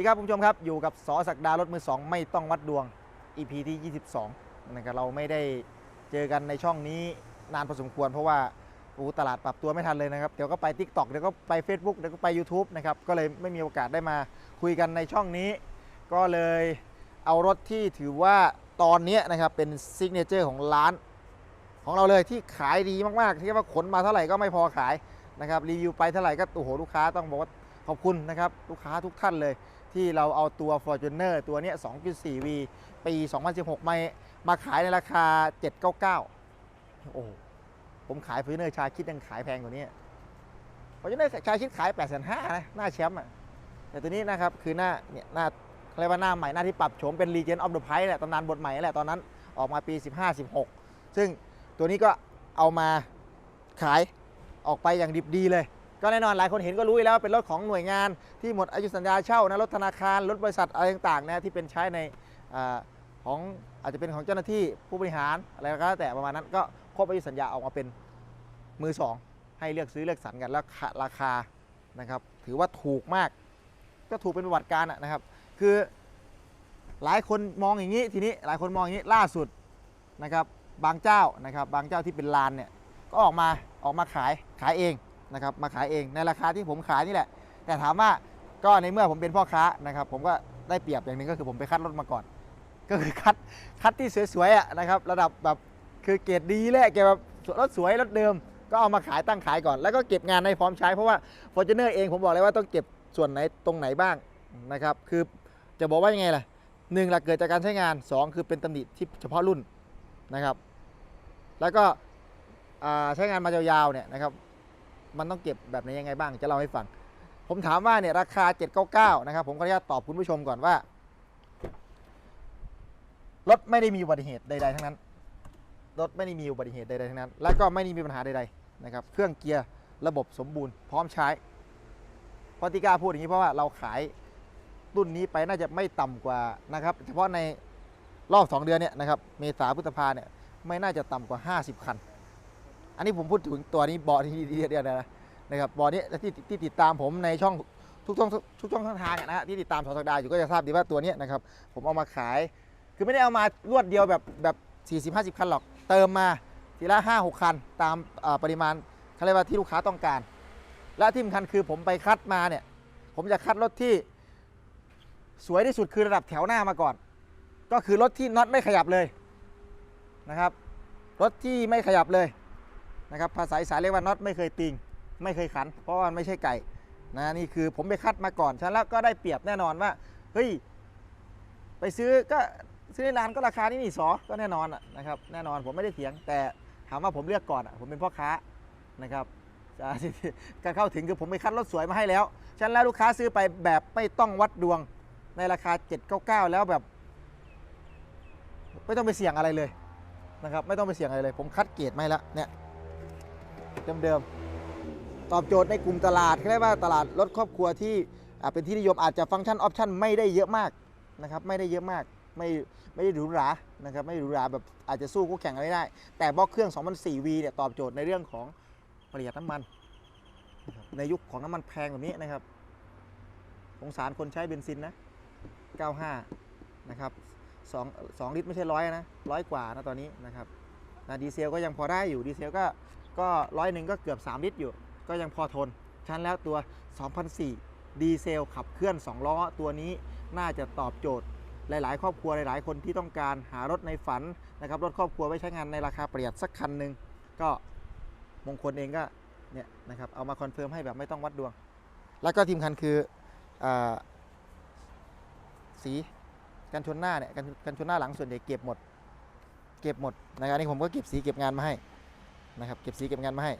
ดีครับคุณผู้ชมครับ อยู่กับสอศักดารถมือ 2 ไม่ต้องวัดดวง EP ที่ 22นะครับเราไม่ได้เจอกันในช่องนี้นานพอสมควร เพราะว่าโอ้ตลาดปรับตัวไม่ทันเลยนะครับ เดี๋ยวก็ไป TikTok เดี๋ยวก็ไป Facebook เดี๋ยวก็ไป YouTube นะครับก็เลยไม่มีโอกาสได้มาคุยกันในช่องนี้ ก็เลยเอารถที่ถือว่าตอนนี้นะครับเป็นซิกเนเจอร์ของร้าน ของเราเลยที่ขายดีมากๆที่ว่าขนมาเท่าไหร่ก็ไม่พอขายนะครับรีวิวไปเท่าไหร่ก็โอ้โหลูกค้าต้องบอกว่าขอบคุณนะครับลูกค้าทุกท่านเลย ที่เราเอาตัว Fortuner ตัวเนี้ย 2.4V ปี 2016 มามาขายในราคา 799 โอ้ผมขาย Fortuner ชาคิดยังขายแพงกว่านี้ Fortuner ชาคิดขาย 8 5 0 0นะหน้าแชมป์อะแต่ตัวนี้นะครับ คือหน้าเนี่ยหน้าเขาเรียกว่าหน้าใหม่หน้าที่ปรับโฉมเป็น Legend of the Price แหละตำนานบทใหม่แหละตอนนั้นออกมาปี 15-16 ซึ่งตัวนี้ก็เอามาขายออกไปอย่างดิบดีเลย ก็แน่นอนหลายคนเห็นก็รู้แล้วว่าเป็นรถของหน่วยงานที่หมดอายุสัญญาเช่านะรถธนาคารรถบริษัทอะไรต่างๆนะที่เป็นใช้ในอของอาจจะเป็นของเจ้าหน้าที่ผู้บริหารอะไรก็แล้วแต่ประมาณนั้นก็ครบอายุสัญญาออกมาเป็นมือสองให้เลือกซื้อเลือกสรรกันแล้วราคานะครับถือว่าถูกมาก ก็ถูกเป็นประวัติการ์นะครับ คือหลายคนมองอย่างนี้ทีนี้หลายคนมองอย่างนี้ล่าสุดนะครับบางเจ้านะครับบางเจ้าที่เป็นลานเนี่ยก็ออกมาออกมาขายขายเอง นะครับมาขายเองในราคาที่ผมขายนี่แหละ แต่ถามว่าก็ในเมื่อผมเป็นพ่อค้านะครับ ผมก็ได้เปรียบอย่างหนึ่งก็คือผมไปคัดรถมาก่อน ก็คือคัดคัดที่สวยๆอะนะครับระดับแบบคือเกรดดีแหละเกรดแบบรถสวยรถเดิม ก็เอามาขายตั้งขายก่อน แล้วก็เก็บงานในพร้อมใช้เพราะว่า f o r t u n e r เองผมบอกเลยว่าต้องเก็บส่วนไหนตรงไหนบ้างนะครับคือจะบอกว่ายังไงล่ะหนึ่งหลักเกิดจากการใช้งานสองคือเป็นตำหนิที่เฉพาะรุ่นนะครับ แล้วก็ใช้งานมายาวๆเนี่ยนะครับ มันต้องเก็บแบบไหนยังไงบ้างจะเล่าให้ฟัง ผมถามว่าเนี่ยราคา 799 นะครับ ผมขออนุญาตตอบคุณผู้ชมก่อนว่า รถไม่ได้มีอุบัติเหตุใด ๆ ทั้งนั้น รถไม่ได้มีอุบัติเหตุใดๆทั้งนั้น และก็ไม่ได้มีปัญหาใดๆนะครับ เครื่องเกียร์ระบบสมบูรณ์พร้อมใช้เพราะที่กล้าพูดอย่างนี้เพราะว่าเราขายรุ่นนี้ไปน่าจะไม่ต่ำกว่านะครับ เฉพาะในรอบ 2 เดือนเนี่ยนะครับ เมษาพฤษภาเนี่ยไม่น่าจะต่ำกว่า 50 คัน อันนี้ผมพูดถึงตัวนี้เบาะที่เดียวนะนะครับเบาะนี้ที่ที่ติดตามผมในช่องทุกช่องทุกช่องทางนะฮะที่ติดตามสอสักดาอยู่ก็จะทราบดีว่าตัวนี้นะครับผมเอามาขาย คือไม่ได้เอามารวดเดียวแบบแบบ 40 50 คันหรอก เติมมาทีละ 5 6 คัน ตามปริมาณเขาเรียกว่าที่ลูกค้าต้องการ และที่สำคัญคือผมไปคัดมาเนี่ย ผมจะคัดรถที่สวยที่สุดคือระดับแถวหน้ามาก่อน ก็คือรถที่น็อตไม่ขยับเลยนะครับรถที่ไม่ขยับเลย นะครับภาษาอีสานเรียกว่าน็อตไม่เคยติง ไม่เคยขัน เพราะว่ามันไม่ใช่ไก่นะนี่คือผมไปคัดมาก่อนฉะนันแล้วก็ได้เปรียบแน่นอนว่าเฮ้ยไปซื้อก็ซื้อในร้านก็ราคานี่นี่สอก็แน่นอนนะครับแน่นอนผมไม่ได้เถียง แต่ถามว่าผมเลือกก่อนอะผมเป็นพ่อค้านะครับการเข้าถึงคือผมไปคัดรถสวยมาให้แล้วฉะนั้นแล้วลูกค้าซื้อไปแบบไม่ต้องวัดดวงในราคา 799 แล้วแบบไม่ต้องไปเสี่ยงอะไรเลยนะครับไม่ต้องไปเสี่ยงอะไรเลย ผมคัดเกรดมาให้แล้วเนี่ย เดิมๆ ตอบโจทย์ในกลุ่มตลาดเรียกว่าตลาดรถครอบครัวที่เป็นที่นิยมอาจจะฟังก์ชันออปชันไม่ได้เยอะมากนะครับไม่ได้เยอะมากไม่ไม่ได้หรูหรานะครับไม่หรูหราแบบอาจจะสู้คู่แข่งอะไรไม่ได้ แต่บล็อกเครื่อง 2004V เนี่ยตอบโจทย์ในเรื่องของประหยัดน้ำมัน ในยุคของน้ำมันแพงแบบนี้นะครับสงสารคนใช้เบนซินนะ 95 นะครับ2 2ลิตรไม่ใช่ร้อยนะร้อยกว่านะตอนนี้นะครับนะดีเซลก็ยังพอได้อยู่ดีเซลก็ ก็ร้อยหนึ่งก็เกือบ 3 ลิตรอยู่ ก็ยังพอทนฉะนันแล้วตัว 2004 ดีเซลขับเคลื่อน 2 ล้อ ตัวนี้น่าจะตอบโจทย์ หลาย ๆ ครอบครัวหลาย ๆ คนที่ต้องการหารถในฝันนะครับ รถครอบครัวไว้ใช้งานในราคาประหยัดสักคันหนึ่งก็มงคลเองก็เนี่ยนะครับเอามาคอนเฟิร์มให้แบบไม่ต้องวัดดวง แล้วก็ทีมคันคืออสีกันชนหน้าเนี่ยกันกันชนหน้าหลังส่วนใหญ่เก็บหมด เก็บหมดนะครับนนี้ผมก็เก็บสีเก็บงานมาให้ นะครับเก็บสีเก็บงานมาให้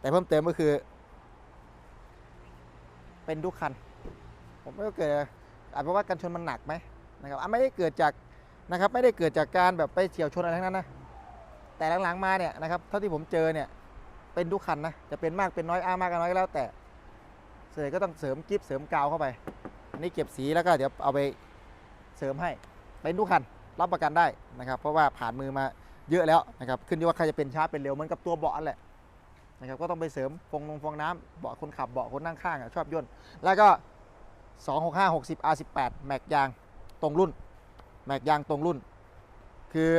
แต่เพิ่มเติมก็คือ เป็นทุกคัน ผมไม่ก็เกิดอาจเพราะว่ากันชนมันหนักไหมนะครับอะไม่ได้เกิดจากนะครับไม่ได้เกิดจากการแบบไปเฉียวชนอะไรทั้งนั้นนะแต่หลังๆมาเนี่ยนะครับเท่าที่ผมเจอเนี่ยเป็นทุกคันนะจะเป็นมากเป็นน้อยอ้ามากกันน้อยก็แล้วแต่เสร็จก็ต้องเสริมกิฟเสริมกาวเข้าไปอันนี้เก็บสีแล้วก็เดี๋ยวเอาไปเสริมให้เป็นทุกคันรับประกันได้นะครับ เพราะว่าผ่านมือมา เยอะแล้วนะครับขึ้นอยู่ว่าใครจะเป็นช้าเป็นเร็วเหมือนกับตัวเบาะแหละนะครับก็ต้องไปเสริมฟองนงฟองน้ำเบาะคนขับเบาะคนนั่งข้างอชอบย่นแล้วก็ 265 60 R18 แม็กยางตรงรุ่น แม็กยางตรงรุ่น คือ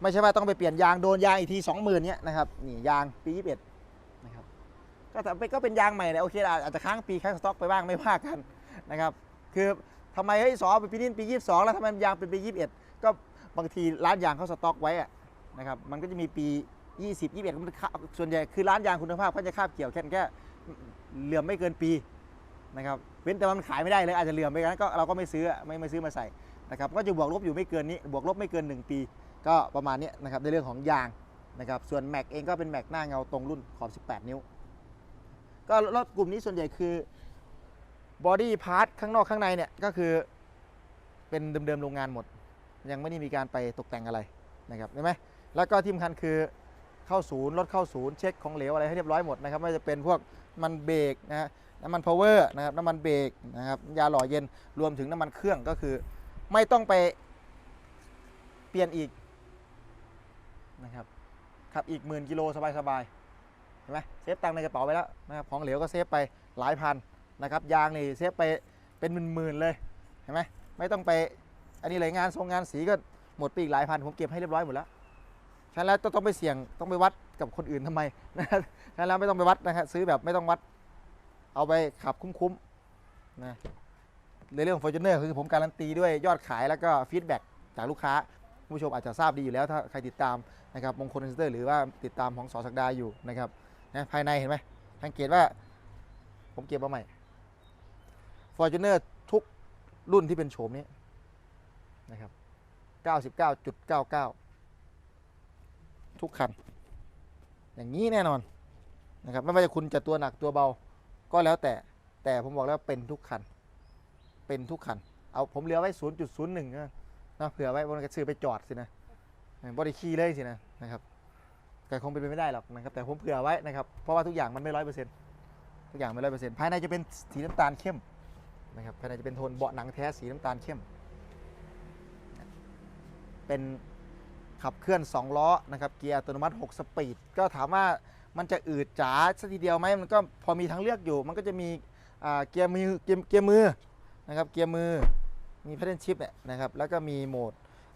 ไม่ใช่ว่าต้องไปเปลี่ยนยางโดนยางอีกที20,000เนี้ยนะครับนี่ยางปี21นะครับก็แต่ก็เป็นยางใหม่แหละโอเคอาจจะค้างปีค้างสต็อกไปบ้างไม่ว่ากันนะครับคือทำไมเฮ้ยสอปีนี้ปี22แล้วทำไมยางเป็นปี21ก็บางทีร้านยางเขาสต็อกไว้อะ นะครับ มันก็จะมีปี 20 21มันคาส่วนใหญ่คือร้านยางคุณภาพเขาจะคาบเกี่ยวแค่แค่เหลื่อมไม่เกินปีนะครับ เว้นแต่ว่ามันขายไม่ได้เลยอาจจะเหลื่อมไปกันก็เราก็ไม่ซื้อไม่ไม่ซื้อมาใส่นะครับ ก็จะบวกลบอยู่ไม่เกินนี้ บวกลบไม่เกิน 1 ปี ก็ประมาณนี้นะครับในเรื่องของยางนะครับ ส่วนแม็กเองก็เป็นแม็กหน้าเงาตรงรุ่นขอบ 18 นิ้ว ก็รถกลุ่มนี้ส่วนใหญ่คือบอดี้พาร์ทข้างนอกข้างในเนี่ยก็คือเป็นเดิมๆโรงงานหมด ยังไม่ได้มีการไปตกแต่งอะไรนะครับเห็นไหม แล้วก็ที่สำคัญคือเข้าศูนย์รถเข้าศูนย์เช็คของเหลวอะไรให้เรียบร้อยหมดนะครับไม่ว่าจะเป็นพวกมันเบรกนะฮะน้ำมันพาวเวอร์นะครับน้ำมันเบรกนะครับยาหล่อเย็นรวมถึงน้ำมันเครื่องก็คือ ไม่ต้องไปเปลี่ยนอีกนะครับขับอีกหมื่นกิโลสบายๆเห็นไหมเซฟตังในกระเป๋าไปแล้วนะครับของเหลวก็เซฟไปหลายพันนะครับยางนี่เซฟไปเป็นหมื่นๆเลยเห็นไหมไม่ต้องไปอันนี้เลยงานทรงงานสีก็หมดไปอีกหลายพันผมเก็บให้เรียบร้อยหมดแล้ว ฉะนั้นแล้วต้องไปเสี่ยงต้องไปวัดกับคนอื่นทำไมนะครับฉะนั้นแล้วไม่ต้องไปวัดนะครับซื้อแบบไม่ต้องวัด เอาไปขับคุ้มๆนะในเรื่องของ Fortuner คือผมการันตีด้วยยอดขายแล้วก็ฟีดแบ็กจากลูกค้าผู้ชมอาจจะทราบดีอยู่แล้วถ้าใครติดตามนะครับมงคลอินสเตอร์หรือว่าติดตามของสอสักดาอยู่นะครับนะภายในเห็นไหมสังเกตว่าผมเก็บมาใหม่ Fortuner ทุกรุ่นที่เป็นโฉมนี้นะครับ 99.99 ทุกคัน อย่างนี้แน่นอนนะครับไม่ว่าจะคุณจะตัวหนักตัวเบาก็แล้วแต่แต่ผมบอกแล้วเป็นทุกคัน เป็นทุกคัน เอาผมเหลือไว้ 0.01นะนะเผื่อไว้บนกระซื้อไปจอดสินะบริคีเลยสินะนะครับแต่คงเป็นไปไม่ได้หรอกนะครับแต่ผมเผื่อไว้นะครับเพราะว่าทุกอย่างมันไม่ร้อยเปอร์เซ็นต์ทุกอย่างไม่ร้อยเปอร์เซ็นต์ภายในจะเป็นสีน้ำตาลเข้มนะครับภายในจะเป็นโทนเบาะหนังแท้สีน้ำตาลเข้ม เป็น ขับเคลื่อน 2 ล้อนะครับเกียร์อัตโนมัติ 6 สปีด ก็ถามว่ามันจะอืดจ๋าสักทีเดียวไหมมันก็พอมีทางเลือกอยู่ มันก็จะมีเกียร์มือเกียร์มือนะครับเกียร์มือมี pedal shift เนี่ยนะครับแล้วก็มีโหมด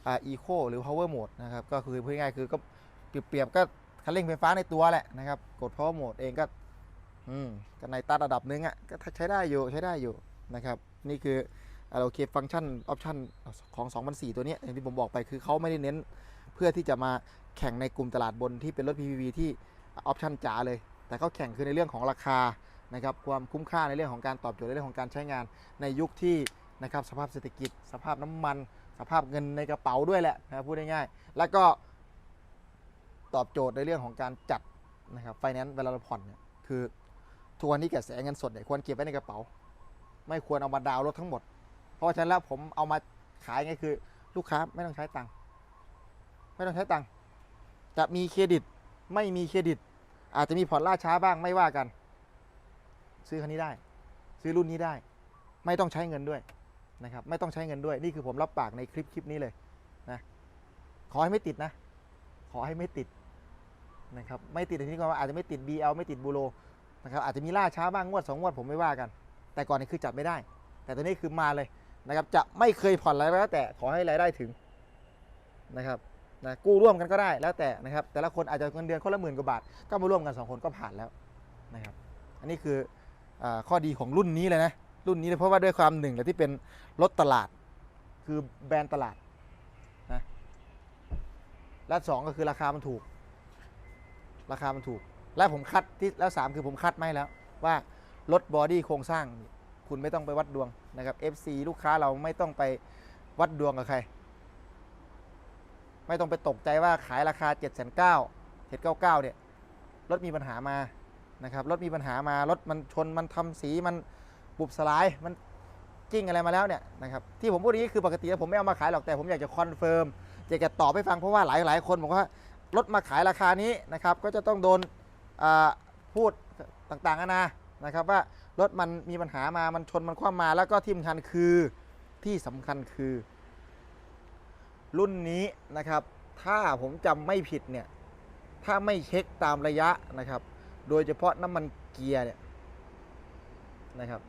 อ่า eco หรือ power mode นะครับก็คือพูดง่ายคือก็เปรียบๆก็คันเร่งไฟฟ้าในตัวแหละนะครับกด power mode เองก็อืมก็ในตัดระดับนึงอะก็ใช้ได้อยู่ใช้ได้อยู่นะครับนี่คืออ่าโอเคฟังก์ชันออปชันของ 2004 ตัวนี้อย่างที่ผมบอกไปคือเขาไม่ได้เน้น เพื่อที่จะมาแข่งในกลุ่มตลาดบนที่เป็นรถ PPV ที่ออปชันจ๋าเลย แต่เขาแข่งคือในเรื่องของราคานะครับความคุ้มค่าในเรื่องของการตอบโจทย์ในเรื่องของการใช้งานในยุคที่นะครับสภาพเศรษฐกิจ สภาพน้ำมัน สภาพเงินในกระเป๋าด้วยแหละนะพูดง่ายๆแล้วก็ตอบโจทย์ในเรื่องของการจัดนะครับไฟแนนซ์เวลาเราผ่อนเนี่ยคือทุกวันนี้กระแสเงินสดเนี่ยควรเก็บไว้ในกระเป๋า ไม่ควรเอามาดาวรถทั้งหมด เพราะฉะนั้นแล้วผมเอามาขายไงคือ ลูกค้าไม่ต้องใช้ตังค์ ไม่ต้องใช้ตังค์จะมีเครดิตไม่มีเครดิต อาจจะมีผ่อนล่าช้าบ้างไม่ว่ากัน ซื้อคันนี้ได้ ซื้อรุ่นนี้ได้ ไม่ต้องใช้เงินด้วยนะครับไม่ต้องใช้เงินด้วยนี่คือผมรับปากในคลิปคลิปนี้เลยนะขอให้ไม่ติดนะ ขอให้ไม่ติดนะครับไม่ติดในที่นี้ก็อาจจะไม่ติด BL ไม่ติดบูโรนะครับอาจจะมีล่าช้าบ้างงวดสองงวดผมไม่ว่ากัน แต่ก่อนนี้คือจัดไม่ได้ แต่ตอนนี้คือมาเลยนะครับจะไม่เคยผ่อนอะไรแล้วแต่ขอให้รายได้ถึงนะครับ นะกู้ร่วมกันก็ได้แล้วแต่นะครับ แต่ละคนอาจจะเงินเดือนคนละหมื่นกว่าบาท ก็มาร่วมกันสองคนก็ผ่านแล้วนะครับ อันนี้คืออข้อดีของรุ่นนี้เลยนะ รุ่นนี้เลยเพราะว่าด้วยความหนึ่งและที่เป็นรถตลาด คือแบรนด์ตลาดนะและสองก็คือราคามันถูก ราคามันถูก และผมคัดที่แล้วสามคือผมคัดไม่แล้ว ว่ารถบอดี้โครงสร้างคุณไม่ต้องไปวัดดวงนะครับ FC ลูกค้าเราไม่ต้องไปวัดดวงกับใคร ไม่ต้องไปตกใจว่าขายราคา 7 9 0 0 0 799 เนี่ยรถมีปัญหามานะครับรถมีปัญหามารถมันชนมันทำสีมันบุบสลายมันกิ้งอะไรมาแล้วเนี่ยนะครับที่ผมพูดอย่างนี้คือปกติแล้วผมไม่เอามาขายหรอกแต่ผมอยากจะคอนเฟิร์มอยากจะตอบให้ฟังเพราะว่าหลายหลายคนบอกว่ารถมาขายราคานี้นะครับก็จะต้องโดนพูดต่างๆนานานะครับว่ารถมันมีปัญหามามันชนมันคว่ำมาแล้วก็ที่สำคัญคือที่สำคัญคือ รุ่นนี้นะครับ ถ้าผมจำไม่ผิดเนี่ย ถ้าไม่เช็คตามระยะนะครับ โดยเฉพาะน้ำมันเกียร์เนี่ยนะครับ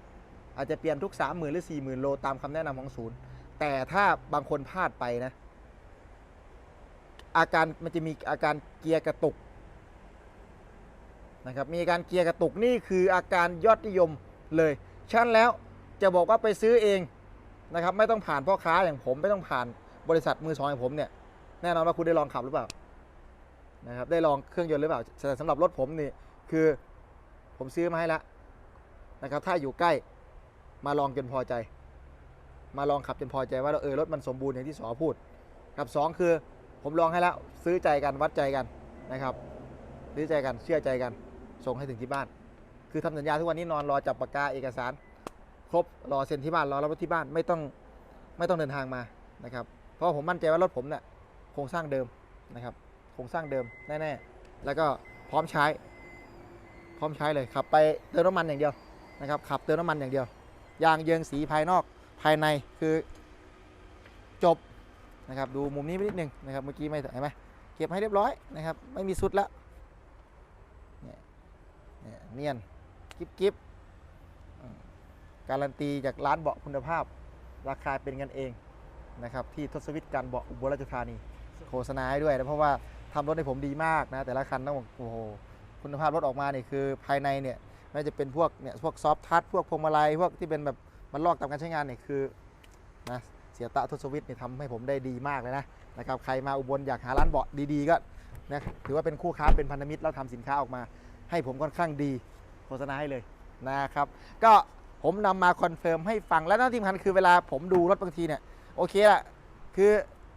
อาจจะเปลี่ยนทุก 3 0,000 หรือ 40,000 โลตามคำแนะนำของศูนย์ แต่ถ้าบางคนพลาดไปนะ อาการมันจะมีอาการเกียร์กระตุกนะครับ มีอาการเกียร์กระตุกนี่คืออาการยอดนิยมเลยฉะนั้นแล้วจะบอกว่าไปซื้อเองนะครับ ไม่ต้องผ่านพ่อค้าอย่างผมไม่ต้องผ่าน บริษัทมือสองอย่างผมเนี่ยแน่นอนว่าคุณได้ลองขับหรือเปล่านะครับได้ลองเครื่องยนต์หรือเปล่าแต่สำหรับรถผมนี่คือผมซื้อมาให้แล้วนะครับถ้าอยู่ใกล้มาลองจนพอใจ มาลองขับจนพอใจว่าเออรถมันสมบูรณ์อย่างที่สอพูดกับสองคือผมลองให้แล้วซื้อใจกันวัดใจกันนะครับซื้อใจกันเชื่อใจกันส่งให้ถึงที่บ้าน คือทำสัญญาทุกวันนี้นอนรอจับปากกาเอกสาร ครบรอเซ็นที่บ้านรอรับรถที่บ้านไม่ต้องไม่ต้องเดินทางมานะครับ ราะผมมั่นใจว่ารถผมเนี่ยโครงสร้างเดิมนะครับโครงสร้างเดิมแน่ๆแล้วก็พร้อมใช้ พร้อมใช้เลยขับไปเติมน้ำมันอย่างเดียวนะครับขับเติมน้ำมันอย่างเดียวยางเยิงสีภายนอกภายในคือจบนะครับดูมุมนี้ไปนิดนึงนะครับเมื่อกี้ไม่เห็นไหมเก็บให้เรียบร้อยนะครับไม่มีสุดแล้วเนี่ยเนียนกิบกิ๊บการันตีจากร้านเบาะคุณภาพ ราคาเป็นกันเอง นะครับที่ทศวิทย์การเบาอุบลราชธานีโฆษณาให้ด้วยนะเพราะว่าทำรถให้ผมดีมากนะแต่ละคันต้องบอกโอ้โหคุณภาพรถออกมาเนี่ยคือภายในเนี่ยไม่จะเป็นพวกเนี่ยพวกซอฟทัชพวกพวงมาลัยพวกที่เป็นแบบมันลอกตามการใช้งานเนี่ยคือนะเสียตะทศวิทย์เนี่ยทำให้ผมได้ดีมากเลยนะนะครับใครมาอุบลอยากหาร้านเบาะดีๆก็นะถือว่าเป็นคู่ค้าเป็นพันธมิตรแล้วทำสินค้าออกมา ให้ผมค่อนข้างดีโฆษณาให้เลยนะครับก็ผมนำมาคอนเฟิร์มให้ฟังและนั่นที่สำคัญคือเวลาผมดูรถบางทีเนี่ย โอเคละคือ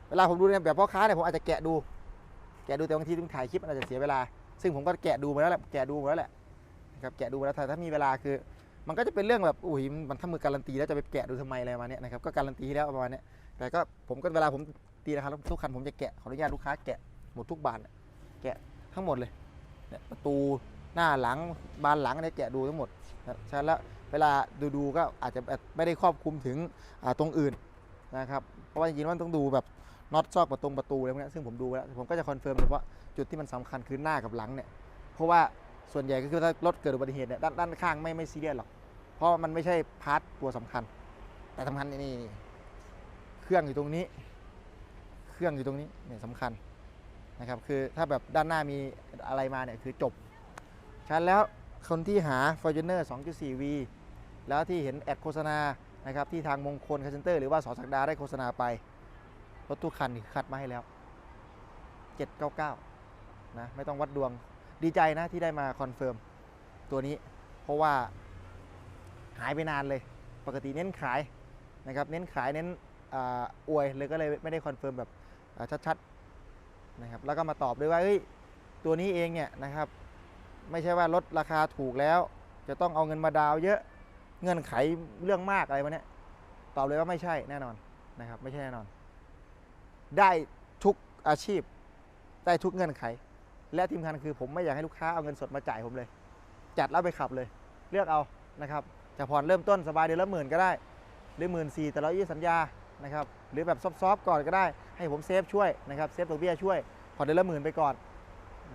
เวลาผมดูเนี่ยแบบพ่อค้าเนี่ยผมอาจจะแกะดู แกะดูแต่บางทีต้องถ่ายคลิปมันอาจจะเสียเวลา ซึ่งผมก็แกะดูมาแล้วแหละแกะดูมาแล้วแหละนะครับแกะดูมาแล้วถ้ามีเวลาคือ มันก็จะเป็นเรื่องแบบอุ้ยมันถ้ามือการันตีแล้วจะไปแกะดูทำไมอะไรมาเนี้ยนะครับก็การันตีแล้วประมาณเนี้ยแต่ก็ผมก็เวลาผมตีราคารถทุกคันผมจะแกะขออนุญาตลูกค้าแกะหมดทุกบานแกะทั้งหมดเลยเนี่ยประตูหน้าหลังบานหลังเนี่ยแกะดูทั้งหมดนะฉะนั้นแล้วเวลาดูดูๆก็อาจจะไม่ได้ครอบคลุมถึงตรงอื่น นะครับเพราะว่าจริงๆมันต้องดูแบบน็อตซอกประตูประตูอะไรพวกเนี้ยซึ่งผมดูแล้วผมก็จะคอนเฟิร์มเลยว่าจุดที่มันสำคัญคือหน้ากับหลังเนี่ยเพราะว่าส่วนใหญ่ก็คือถ้ารถเกิดอุบัติเหตุเนี่ยด้านด้านข้างไม่ไม่ซีเรียสหรอกเพราะมันไม่ใช่พาร์ทตัวสำคัญ แต่สำคัญนี่นี่เครื่องอยู่ตรงนี้ เครื่องอยู่ตรงนี้เนี่ยสำคัญนะครับคือถ้าแบบด้านหน้ามีอะไรมาเนี่ยคือจบฉะนันแล้วคนที่หา Fortuner 2.4V แล้วที่เห็นแอดโฆษณา นะครับที่ทางมงคลคาเซนเตอร์หรือว่าสอสักดาได้โฆษณาไป รถทุกคันคัดมาให้แล้ว 799นะไม่ต้องวัดดวงดีใจนะที่ได้มาคอนเฟิร์มตัวนี้ เพราะว่าหายไปนานเลย ปกติเน้นขายนะครับเน้นขายเน้นออวยเลยก็เลยไม่ได้คอนเฟิร์มแบบชัดๆนะครับแล้วก็มาตอบด้วยว่าเฮ้ยตัวนี้เองเนี่ยนะครับไม่ใช่ว่าลดราคาถูกแล้ว จะต้องเอาเงินมาดาวเยอะ เงื่อนไขเรื่องมากอะไรวะเนี่ยตอบเลยว่าไม่ใช่แน่นอนนะครับ ไม่ใช่แน่นอน ได้ทุกอาชีพ ได้ทุกเงื่อนไข และที่สำคัญคือผมไม่อยากให้ลูกค้าเอาเงินสดมาจ่ายผมเลย จัดแล้วไปขับเลย เลือกเอานะครับจะผ่อนเริ่มต้นสบายเดือนละหมื่นก็ได้ หรือหมื่นสี่แต่เรายืดสัญญานะครับหรือแบบซอฟๆก่อนก็ได้ ให้ผมเซฟช่วยนะครับเซฟดอกเบี้ยช่วยผ่อนเดือนละหมื่นไปก่อน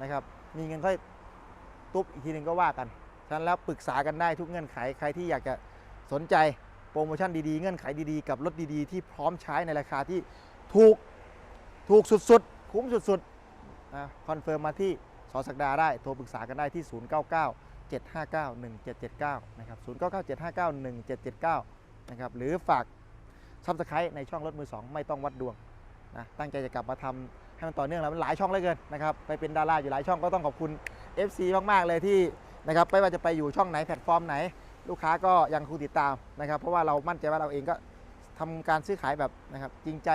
นะครับมีเงินค่อยตุ๊บอีกทีหนึ่งก็ว่ากัน ฉะนั้นแล้วปรึกษากันได้ทุกเงื่อนไขใครที่อยากจะสนใจโปรโมชั่นดีๆ เงื่อนไขดีๆ กับรถดีๆ ที่พร้อมใช้ในราคาที่ถูกถูกสุดๆ คุ้มสุดๆคอนเฟิร์มมาที่สอสักดาได้ โทรปรึกษากันได้ที่ 099 759 1779 นะครับ 099 759 1779 นะครับ หรือฝากซับสไครต์ในช่องรถมือ 2 ไม่ต้องวัดดวงนะ ตั้งใจจะกลับมาทำให้มันต่อเนื่องแล้วมันหลายช่องเหลือเกินนะครับ ไปเป็นดาราอยู่หลายช่องก็ต้องขอบคุณ FC มากๆเลยที่ นะครับไม่ว่าจะไปอยู่ช่องไหนแพลตฟอร์มไหน ลูกค้าก็ยังคงติดตามนะครับ เพราะว่าเรามั่นใจว่าเราเองก็ทำการซื้อขายแบบนะครับจริงใจ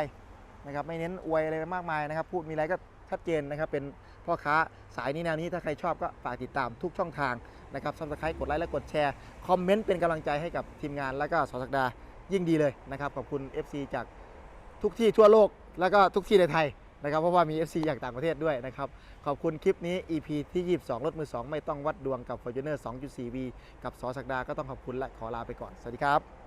นะครับไม่เน้นอวยอะไรมากมายนะครับ พูดมีอะไรก็ชัดเจนนะครับ เป็นพ่อค้าสายนี้แนวนี้ถ้าใครชอบก็ฝากติดตามทุกช่องทางนะครับซับสไครต์กดไลค์และกดแชร์ คอมเมนต์เป็นกำลังใจให้กับทีมงานแล้วก็สอสักดายิ่งดีเลยนะครับขอบคุณ FC จากทุกที่ทั่วโลกแล้วก็ทุกที่ในไทย นะครับเพราะว่ามี FC จากต่างประเทศด้วยนะครับขอบคุณคลิปนี้ EP ที่ 22 รถมือ 2 ไม่ต้องวัดดวงกับ Fortuner 2.4V กับสอสักดา ก็ต้องขอบคุณและขอลาไปก่อน สวัสดีครับ